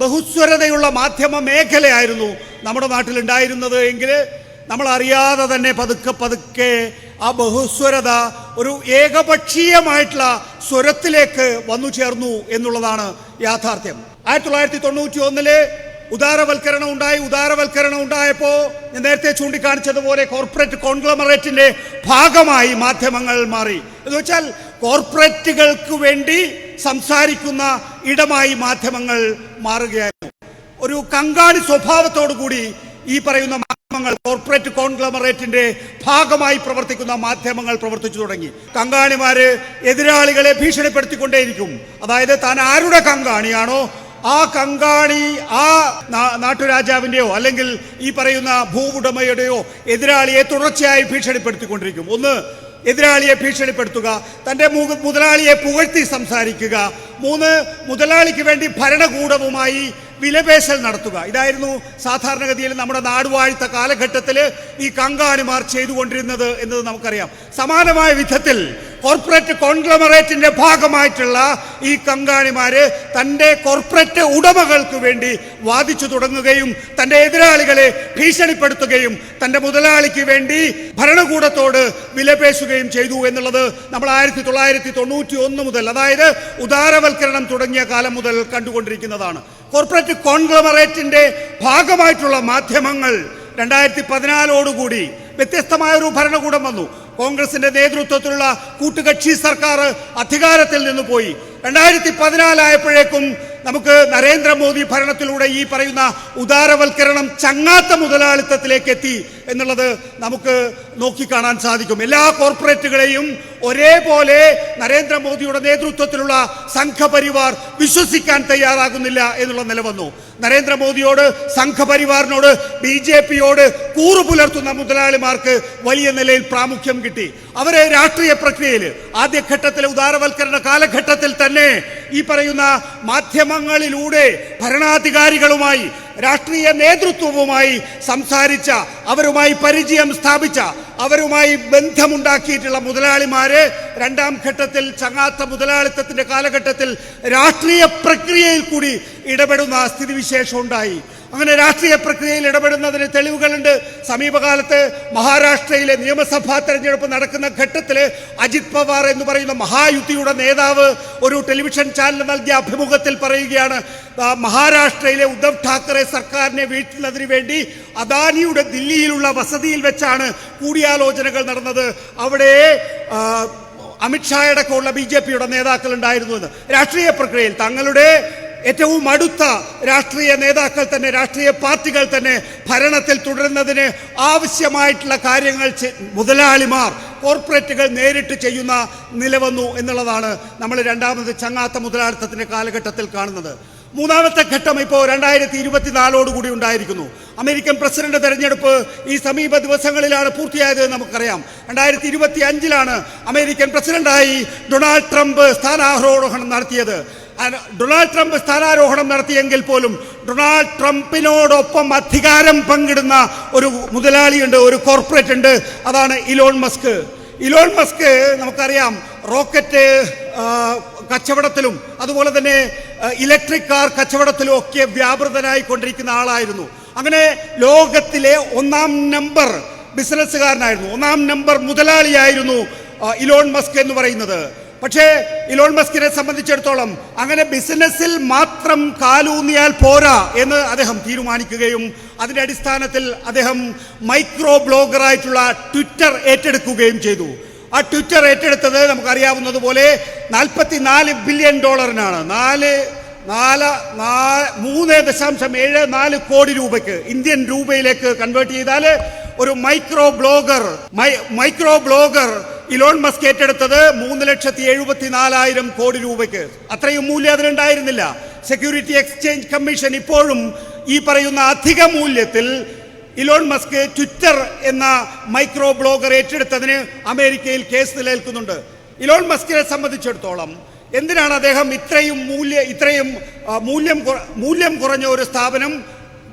ബഹുസ്വരതയുള്ള മാധ്യമ മേഖലയായിരുന്നു നമ്മുടെ നാട്ടിലുണ്ടായിരുന്നത് എങ്കിൽ നമ്മൾ അറിയാതെ തന്നെ പതുക്കെ പതുക്കെ ആ ബഹുസ്വരത ഒരു ഏകപക്ഷീയമായിട്ടുള്ള സ്വരത്തിലേക്ക് വന്നു ചേർന്നു എന്നുള്ളതാണ് യാഥാർത്ഥ്യം. ആയിരത്തി തൊള്ളായിരത്തി തൊണ്ണൂറ്റി ഒന്നിൽ ഉദാരവൽക്കരണം ഉണ്ടായി. ഉദാരവൽക്കരണം ഉണ്ടായപ്പോൾ ഞാൻ നേരത്തെ ചൂണ്ടിക്കാണിച്ചതുപോലെ കോർപ്പറേറ്റ് കോൺഗ്ലമറേറ്റിന്റെ ഭാഗമായി മാധ്യമങ്ങൾ മാറി. എന്ന് വെച്ചാൽ കോർപ്പറേറ്റുകൾക്ക് വേണ്ടി സംസാരിക്കുന്ന ഇടമായി മാധ്യമങ്ങൾ മാറുകയായിരുന്നു. ഒരു കങ്കാണി സ്വഭാവത്തോടു കൂടി ഈ പറയുന്ന മാധ്യമങ്ങൾ കോർപ്പറേറ്റ് കോൺഗ്ലമറേറ്റിന്റെ ഭാഗമായി പ്രവർത്തിക്കുന്ന മാധ്യമങ്ങൾ പ്രവർത്തിച്ചു തുടങ്ങി. കങ്കാണിമാര് എതിരാളികളെ ഭീഷണിപ്പെടുത്തിക്കൊണ്ടേയിരിക്കും. അതായത് താൻ ആരുടെ കങ്കാണിയാണോ ആ കങ്കാണി ആ നാട്ടുരാജാവിന്റെയോ അല്ലെങ്കിൽ ഈ പറയുന്ന ഭൂവുടമയുടെയോ എതിരാളിയെ തുടർച്ചയായി ഭീഷണിപ്പെടുത്തിക്കൊണ്ടിരിക്കും. ഒന്ന് എതിരാളിയെ ഭീഷണിപ്പെടുത്തുക തന്റെ മുതലാളിയെ പുകഴ്ത്തി സംസാരിക്കുക മൂന്ന് മുതലാളിക്ക് വേണ്ടി ഭരണകൂടവുമായി വിലപേശൽ നടത്തുക. ഇതായിരുന്നു സാധാരണഗതിയിൽ നമ്മുടെ നാടുവാഴ്ത്ത കാലഘട്ടത്തിൽ ഈ കങ്കാണിമാർ ചെയ്തുകൊണ്ടിരുന്നത് എന്നത് നമുക്കറിയാം. സമാനമായ വിധത്തിൽ കോർപ്പറേറ്റ് കോൺഗ്ലമറേറ്റിന്റെ ഭാഗമായിട്ടുള്ള ഈ കങ്കാണിമാര് തന്റെ കോർപ്പറേറ്റ് ഉടമകൾക്ക് വേണ്ടി വാദിച്ചു തുടങ്ങുകയും തന്റെ എതിരാളികളെ ഭീഷണിപ്പെടുത്തുകയും തന്റെ മുതലാളിക്ക് വേണ്ടി ഭരണകൂടത്തോട് വിലപേശുകയും ചെയ്തു എന്നുള്ളത് നമ്മൾ ആയിരത്തി തൊള്ളായിരത്തി തൊണ്ണൂറ്റി ഒന്ന് മുതൽ അതായത് ഉദാരവൽക്കരണം തുടങ്ങിയ കാലം മുതൽ കണ്ടുകൊണ്ടിരിക്കുന്നതാണ്. കോർപ്പറേറ്റ് കോൺഗ്ലമറേറ്റിന്റെ ഭാഗമായിട്ടുള്ള മാധ്യമങ്ങൾ രണ്ടായിരത്തി പതിനാലോടുകൂടി വ്യത്യസ്തമായ ഒരു ഭരണകൂടം വന്നു. കോൺഗ്രസിന്റെ നേതൃത്വത്തിലുള്ള കൂട്ടുകക്ഷി സർക്കാർ അധികാരത്തിൽ നിന്ന് പോയി. രണ്ടായിരത്തി പതിനാലായപ്പോഴേക്കും നമുക്ക് നരേന്ദ്രമോദി ഭരണത്തിലൂടെ ഈ പറയുന്ന ഉദാരവൽക്കരണം ചങ്ങാത്ത മുതലാളിത്തത്തിലേക്ക് എത്തി എന്നുള്ളത് നമുക്ക് നോക്കിക്കാണാൻ സാധിക്കും. എല്ലാ കോർപ്പറേറ്റുകളെയും ഒരേപോലെ നരേന്ദ്രമോദിയുടെ നേതൃത്വത്തിലുള്ള സംഘപരിവാർ വിശ്വസിക്കാൻ തയ്യാറാകുന്നില്ല എന്നുള്ള നില വന്നു. നരേന്ദ്രമോദിയോട് സംഘപരിവാറിനോട് ബി ജെ പിയോട് കൂറു പുലർത്തുന്ന മുതലാളിമാർക്ക് വലിയ നിലയിൽ പ്രാമുഖ്യം കിട്ടി. അവരെ രാഷ്ട്രീയ പ്രക്രിയയിൽ ആദ്യഘട്ടത്തിലെ ഉദാരവൽക്കരണ കാലഘട്ടത്തിൽ തന്നെ ഈ പറയുന്ന മാധ്യമങ്ങളിലൂടെ ഭരണാധികാരികളുമായി രാഷ്ട്രീയ നേതൃത്വവുമായി സംസാരിച്ച അവരുമായി പരിചയം സ്ഥാപിച്ച അവരുമായി ബന്ധമുണ്ടാക്കിയിട്ടുള്ള മുതലാളിമാര് രണ്ടാം ഘട്ടത്തിൽ ചങ്ങാത്ത മുതലാളിത്തത്തിന്റെ കാലഘട്ടത്തിൽ രാഷ്ട്രീയ പ്രക്രിയയിൽ കൂടി ഇടപെടുന്ന സ്ഥിതിവിശേഷം ഉണ്ടായി. അങ്ങനെ രാഷ്ട്രീയ പ്രക്രിയയിൽ ഇടപെടുന്നതിന് തെളിവുകളുണ്ട്. സമീപകാലത്ത് മഹാരാഷ്ട്രയിലെ നിയമസഭാ തെരഞ്ഞെടുപ്പ് നടക്കുന്ന ഘട്ടത്തിൽ അജിത് പവാർ എന്ന് പറയുന്ന മഹായുദ്ധിയുടെ നേതാവ് ഒരു ടെലിവിഷൻ ചാനൽ നൽകിയ അഭിമുഖത്തിൽ പറയുകയാണ് മഹാരാഷ്ട്രയിലെ ഉദ്ധവ് ഠാക്കറെ സർക്കാരിനെ വീഴ്ത്തുന്നതിന് വേണ്ടി അദാനിയുടെ ദില്ലിയിലുള്ള വസതിയിൽ വെച്ചാണ് കൂടിയാലോചനകൾ നടന്നത്. അവിടെ അമിത്ഷായടക്കമുള്ള ബി ജെ പിയുടെ നേതാക്കൾ ഉണ്ടായിരുന്നു എന്ന്. രാഷ്ട്രീയ പ്രക്രിയയിൽ തങ്ങളുടെ ഏറ്റവും അടുത്ത രാഷ്ട്രീയ നേതാക്കൾ തന്നെ രാഷ്ട്രീയ പാർട്ടികൾ തന്നെ ഭരണത്തിൽ തുടരുന്നതിന് ആവശ്യമായിട്ടുള്ള കാര്യങ്ങൾ മുതലാളിമാർ കോർപ്പറേറ്റുകൾ നേരിട്ട് ചെയ്യുന്ന നിലവന്നു എന്നുള്ളതാണ് നമ്മൾ രണ്ടാമത് ചങ്ങാത്ത മുതലാളിത്തത്തിന്റെ കാലഘട്ടത്തിൽ കാണുന്നത്. മൂന്നാമത്തെ ഘട്ടം ഇപ്പോൾ രണ്ടായിരത്തി ഇരുപത്തിനാലോടുകൂടി ഉണ്ടായിരിക്കുന്നു. അമേരിക്കൻ പ്രസിഡന്റ് തെരഞ്ഞെടുപ്പ് ഈ സമീപ ദിവസങ്ങളിലാണ് പൂർത്തിയായത് നമുക്കറിയാം. രണ്ടായിരത്തി ഇരുപത്തി അഞ്ചിലാണ് അമേരിക്കൻ പ്രസിഡന്റായി ഡൊണാൾഡ് ട്രംപ് സ്ഥാനാരോഹണം നടത്തിയത്. ഡൊണാൾഡ് ട്രംപ് സ്ഥാനാരോഹണം നടത്തിയെങ്കിൽ പോലും ഡൊണാൾഡ് ട്രംപിനോടൊപ്പം അധികാരം പങ്കിടുന്ന ഒരു മുതലാളിയുണ്ട് ഒരു കോർപ്പറേറ്റ് ഉണ്ട്. അതാണ് ഇലോൺ മസ്ക്. ഇലോൺ മസ്ക് നമുക്കറിയാം റോക്കറ്റ് കച്ചവടത്തിലും അതുപോലെ തന്നെ ഇലക്ട്രിക് കാർ കച്ചവടത്തിലും ഒക്കെ വ്യാപൃതനായി കൊണ്ടിരിക്കുന്ന ആളായിരുന്നു. അങ്ങനെ ലോകത്തിലെ ഒന്നാം നമ്പർ ബിസിനസ്സുകാരനായിരുന്നു. ഒന്നാം നമ്പർ മുതലാളിയായിരുന്നു ഇലോൺ മസ്ക് എന്ന് പറയുന്നത്. പക്ഷേ ഇലോൺ മസ്കിനെ സംബന്ധിച്ചിടത്തോളം അങ്ങനെ ബിസിനസ്സിൽ മാത്രം കാലൂന്നിയാൽ പോരാ എന്ന് അദ്ദേഹം തീരുമാനിക്കുകയും അതിന്റെ അടിസ്ഥാനത്തിൽ അദ്ദേഹം മൈക്രോ ബ്ലോഗറായിട്ടുള്ള ട്വിറ്റർ ഏറ്റെടുക്കുകയും ചെയ്തു. ആ ട്വിറ്റർ ഏറ്റെടുത്തത് നമുക്കറിയാവുന്നതുപോലെ നാൽപ്പത്തിനാല് ബില്യൺ ഡോളറിനാണ്. നാല് നാല് നാ- മൂന്ന് ദശാംശം ഏഴ് നാല് കോടി രൂപയ്ക്ക് ഇന്ത്യൻ രൂപയിലേക്ക് കൺവേർട്ട് ചെയ്താൽ ഒരു micro blogger micro blogger Elon Musk ഏറ്റെടുത്തത് മൂന്ന് ലക്ഷത്തി എഴുപത്തി നാലായിരം കോടി രൂപയ്ക്ക്. അത്രയും മൂല്യം അതിനുണ്ടായിരുന്നില്ല സെക്യൂരിറ്റി എക്സ്ചേഞ്ച് കമ്മീഷൻ ഇപ്പോഴും ഈ പറയുന്ന അധിക മൂല്യത്തിൽ ഇലോൺ മസ്ക് ട്വിറ്റർ എന്ന മൈക്രോ ബ്ലോഗർ ഏറ്റെടുത്തതിന് അമേരിക്കയിൽ കേസ് നിലനിൽക്കുന്നുണ്ട്. ഇലോൺ മസ്കിനെ സംബന്ധിച്ചിടത്തോളം എന്തിനാണ് അദ്ദേഹം ഇത്രയും മൂല്യ ഇത്രയും മൂല്യം മൂല്യം കുറഞ്ഞ ഒരു സ്ഥാപനം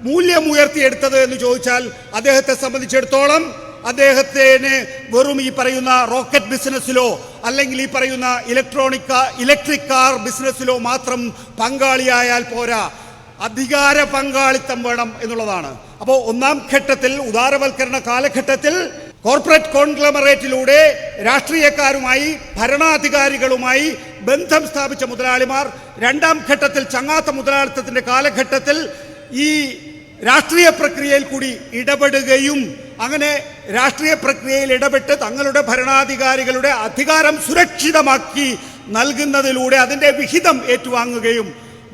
മൂല്യം ഉയർത്തിയെടുത്തത് എന്ന് ചോദിച്ചാൽ അദ്ദേഹത്തെ സംബന്ധിച്ചിടത്തോളം അദ്ദേഹത്തിന് വെറും ഈ പറയുന്ന റോക്കറ്റ് ബിസിനസ്സിലോ അല്ലെങ്കിൽ ഈ പറയുന്ന ഇലക്ട്രോണിക് ഇലക്ട്രിക് കാർ ബിസിനസ്സിലോ മാത്രം പങ്കാളിയായാൽ പോരാ. അധികാര പങ്കാളിത്തം വേണം എന്നുള്ളതാണ്. അപ്പോൾ ഒന്നാം ഘട്ടത്തിൽ ഉദാരവൽക്കരണ കാലഘട്ടത്തിൽ കോർപ്പറേറ്റ് കോൺഗ്ലമറേറ്റിലൂടെ രാഷ്ട്രീയക്കാരുമായി ഭരണാധികാരികളുമായി ബന്ധം സ്ഥാപിച്ച മുതലാളിമാർ രണ്ടാം ഘട്ടത്തിൽ ചങ്ങാത്ത മുതലാളിത്തത്തിന്റെ കാലഘട്ടത്തിൽ ഈ രാഷ്ട്രീയ പ്രക്രിയയിൽ കൂടി ഇടപെടുകയും അങ്ങനെ രാഷ്ട്രീയ പ്രക്രിയയിൽ ഇടപെട്ട് തങ്ങളുടെ ഭരണാധികാരികളുടെ അധികാരം സുരക്ഷിതമാക്കി നൽകുന്നതിലൂടെ അതിന്റെ വിഹിതം ഏറ്റുവാങ്ങുകയും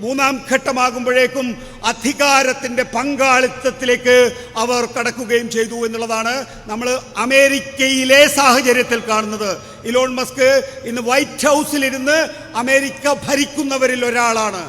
മൂന്നാം ഘട്ടമാകുമ്പോഴേക്കും അധികാരത്തിന്റെ പങ്കാളിത്തത്തിലേക്ക് അവർ കടക്കുകയും ചെയ്തു എന്നുള്ളതാണ് നമ്മൾ അമേരിക്കയിലെ സാഹചര്യത്തിൽ കാണുന്നത്. ഇലോൺ മസ്ക് ഇന്ന് വൈറ്റ് ഹൗസിലിരുന്ന് അമേരിക്ക ഭരിക്കുന്നവരിൽ ഒരാളാണ്.